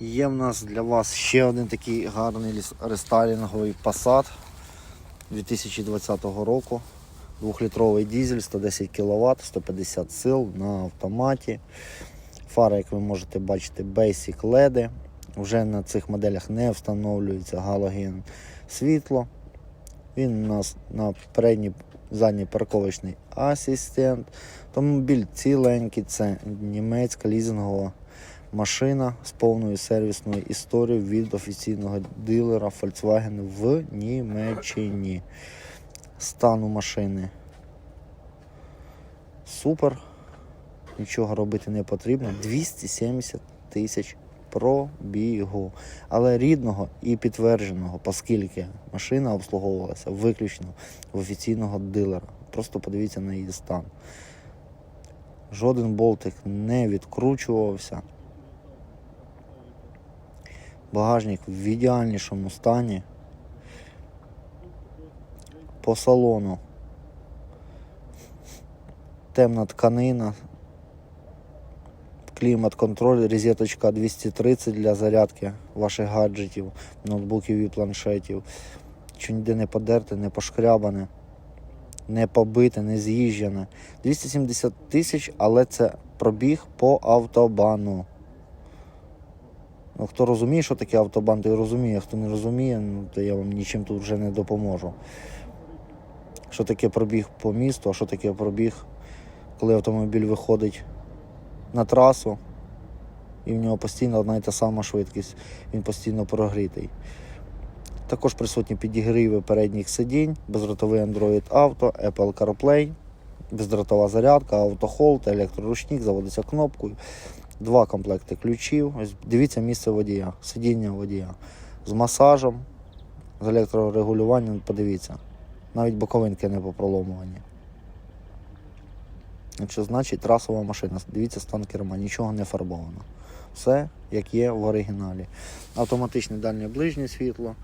Є в нас для вас ще один такий гарний рестайлінговий Passat 2020 року. Двохлітровий дізель, 110 кВт, 150 сил на автоматі. Фара, як ви можете бачити, Basic LED. Вже на цих моделях не встановлюється галоген світло. Він у нас на передній задній парковочний асистент. Автомобіль ціленький, це німецька лізингова машина з повною сервісною історією від офіційного дилера Volkswagen в Німеччині. Стану машини супер. Нічого робити не потрібно. 270 тисяч пробігу. Але рідного і підтвердженого, оскільки машина обслуговувалася виключно в офіційного дилера. Просто подивіться на її стан. Жоден болтик не відкручувався. Багажник в ідеальнішому стані. По салону темна тканина, клімат-контроль, розеточка 230 для зарядки ваших гаджетів, ноутбуків і планшетів. Що ніде не подерте, не пошкрябане, не побите, не з'їжджене. 270 тисяч, але це пробіг по автобану. Ну, хто розуміє, що таке автобан, той розуміє. Хто не розуміє, ну, то я вам нічим тут вже не допоможу. Що таке пробіг по місту, а що таке пробіг, коли автомобіль виходить на трасу, і в нього постійно одна і та сама швидкість, він постійно прогрітий. Також присутні підігріви передніх сидінь, бездротовий Android Auto, Apple CarPlay, бездротова зарядка, автохолд, електроручник, заводиться кнопкою. Два комплекти ключів. Ось дивіться місце водія, сидіння водія з масажем, з електрорегулюванням, подивіться. Навіть боковинки не попроломувані. Що значить трасова машина? Дивіться стан керма, нічого не фарбовано. Все як є в оригіналі. Автоматичне дальнє ближнє світло,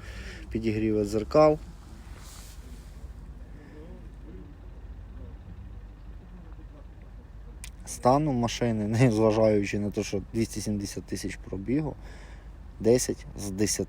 підігріве дзеркал. Станом машини, не зважаючи на те, що 270 тисяч пробігу, 10 з 10.